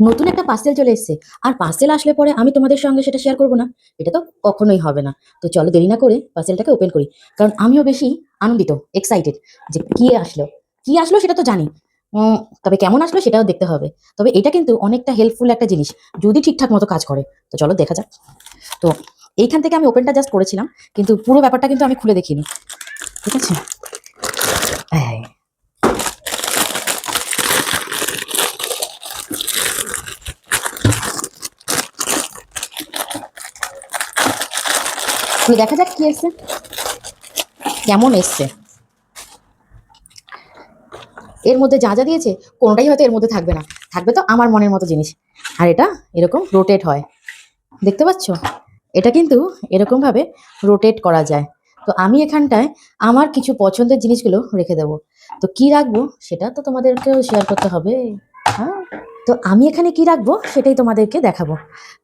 নতুন একটা পার্সেল চলে এসেছে। আর পার্সেল আসলে পরে আমি তোমাদের সঙ্গে সেটা শেয়ার করব না। এটা তো কখনোই হবে না। তো চলো দেরি না করে পার্সেলটাকে ওপেন করি। কারণ আমিও বেশি আনন্দিত এক্সাইটেড যে কি আসলো। কি আসলো সেটা তো জানি। তবে কেমন আসলো সেটাও দেখতে হবে। তবে এটা কিন্তু অনেকটা হেল্পফুল একটা জিনিস, যদি ঠিকঠাক মতো কাজ করে। তো চলো দেখা যাক। তো এইখান থেকে আমি ওপেনটা জাস্ট করেছিলাম, কিন্তু পুরো ব্যাপারটা কিন্তু আমি খুলে দেখিনি। ঠিক আছে? এই। খুলে দেখা যাক কি এসছে কেমন এসছে। এর মধ্যে যা যা দিয়েছে, কোনোটাই হয়তো এর মধ্যে থাকবে না। থাকবে তো আমার মনের মতো জিনিস। আর এটা এরকম রোটেট হয়। দেখতে পাচ্ছ? এটা কিন্তু এরকম ভাবে রোটেট করা যায়। তো আমি এখানটায় আমার কিছু পছন্দের জিনিসগুলো রেখে দেবো। তো কি রাখব? সেটা তো তোমাদেরকেও শেয়ার করতে হবে। হ্যাঁ? তো আমি এখানে কি রাখব? সেটাই তোমাদেরকে দেখাবো।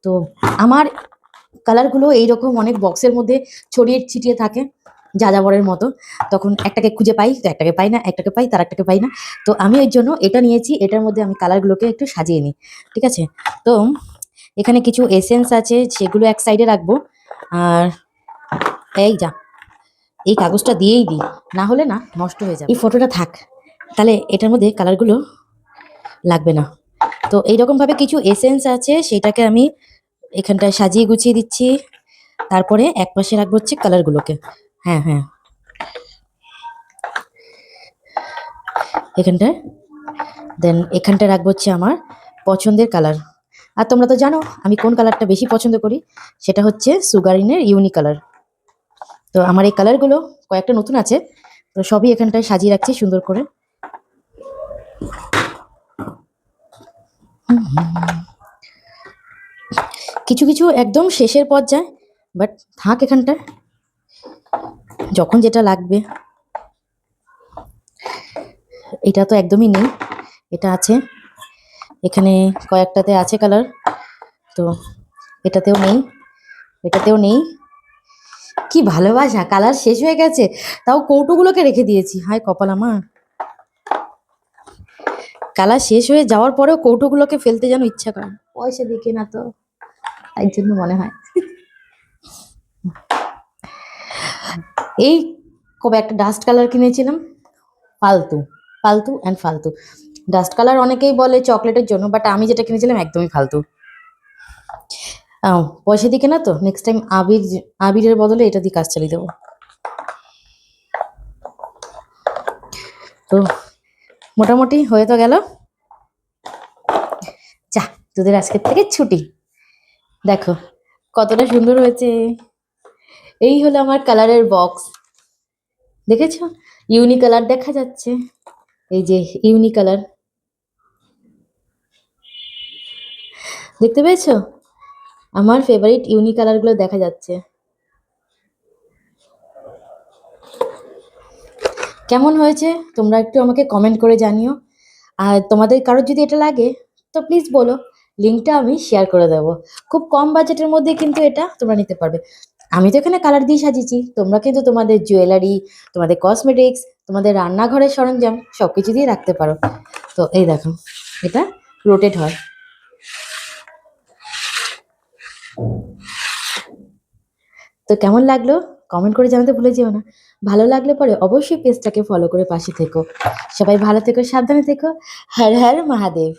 তো আমার কালারগুলো এইরকম অনেক বক্সের মধ্যে ছড়িয়ে ছিটিয়ে থাকে যাযাবরের মতো তখন একটাকে খুঁজে পাই, তো একটাকে পাই না, একটাকে পাই, তার একটাকে পাই না। তো আমি ওই জন্য এটা নিয়েছি, এটার মধ্যে আমি কালারগুলোকে একটু সাজিয়ে নিই, ঠিক আছে? তো এখানে কিছু এসেন্স আছে, সেগুলো এক সাইডে রাখব। আর এই যা, এই কাগজটা দিয়েই দিই, না হলে না নষ্ট হয়ে যাবে। এই ফটোটা থাক, তাহলে এটার মধ্যে কালারগুলো লাগবে না। তো এইরকমভাবে কিছু এসেন্স আছে, সেটাকে আমি এখানটায় সাজিয়ে গুছিয়ে দিচ্ছি। তারপরে এক পাশে রাখব হচ্ছে কালারগুলোকে হ্যাঁ হ্যাঁ। এখানটায়। দেন এখানটায় রাখব হচ্ছে আমার পছন্দের কালার আর তোমরা তো জানো আমি কোন কালারটা বেশি পছন্দ করি? সেটা হচ্ছে সুগারিনের ইউনি কালার তো আমার এই কালারগুলো কয়েকটা নতুন আছে। তো সবই এখানটায় সাজিয়ে রাখছি সুন্দর করে। হুম। কিছু কিছু একদম শেষের পথ যায় বাট থাক এখানটায় যখন যেটা লাগবে। এটা তো একদমই নেই, এটা আছে। এখানে কয়েকটাতে আছে কালার তো এটাতেও নেই এটাতেও নেই। কি ভালোবাসা কালার শেষ হয়ে গেছে, তাও কৌটোগুলোকে রেখে দিয়েছি। হায় কপাল আমার। কালার শেষ হয়ে যাওয়ার পরেও কৌটোগুলোকে ফেলতে যেন ইচ্ছা করে পয়সা দিকে না তো। তাই জন্য মনে হয়। এই কবে একটা ডাস্ট কালার কিনেছিলাম? ফালতু ফালতু অ্যান্ড ফালতু। ডাস্ট কালার অনেকেই বলে চকলেটের জন্য বাট আমি যেটা কিনেছিলাম একদমই ফালতু। পয়সা দিকে না তো নেক্সট টাইম আবির, আবিরের বদলে এটা দিয়ে কাজ চালিয়ে দেবো। তো মোটামুটি হয়ে তো গেল। যা, তোদের আজকের থেকে ছুটি। দেখো, কতটা সুন্দর হয়েছে। এই হলো আমার কালারের বক্স। দেখেছ? ইউনি কালার দেখা যাচ্ছে। এই যে ইউনি কালার। দেখতে পেয়েছ? আমার ফেভারিট ইউনি কালারগুলো দেখা যাচ্ছে। কেমন হয়েছে? তোমরা একটু আমাকে কমেন্ট করে জানিও। আর তোমাদের কারোর যদি এটা লাগে, তো প্লিজ বলো। লিঙ্কটা আমি শেয়ার করে দেবো। খুব কম বাজেটের মধ্যে কিন্তু এটা তোমরা নিতে পারবে। আমি তো এখানে কালার দিয়ে সাজিয়েছি। তোমরা কিন্তু তোমাদের জুয়েলারি তোমাদের কসমেটিক্স তোমাদের রান্নাঘরের সরঞ্জাম সব কিছু দিয়ে রাখতে পারো। তো এই দেখো, এটা রোটেট হয়। তো কেমন লাগল? কমেন্ট করে জানাতে ভুলে যেও না। ভালো লাগলে পরে অবশ্যই পেজটাকে ফলো করে পাশে থেকো। সবাই ভালো থেকো, সাবধানে থেকো। হর হর মহাদেব।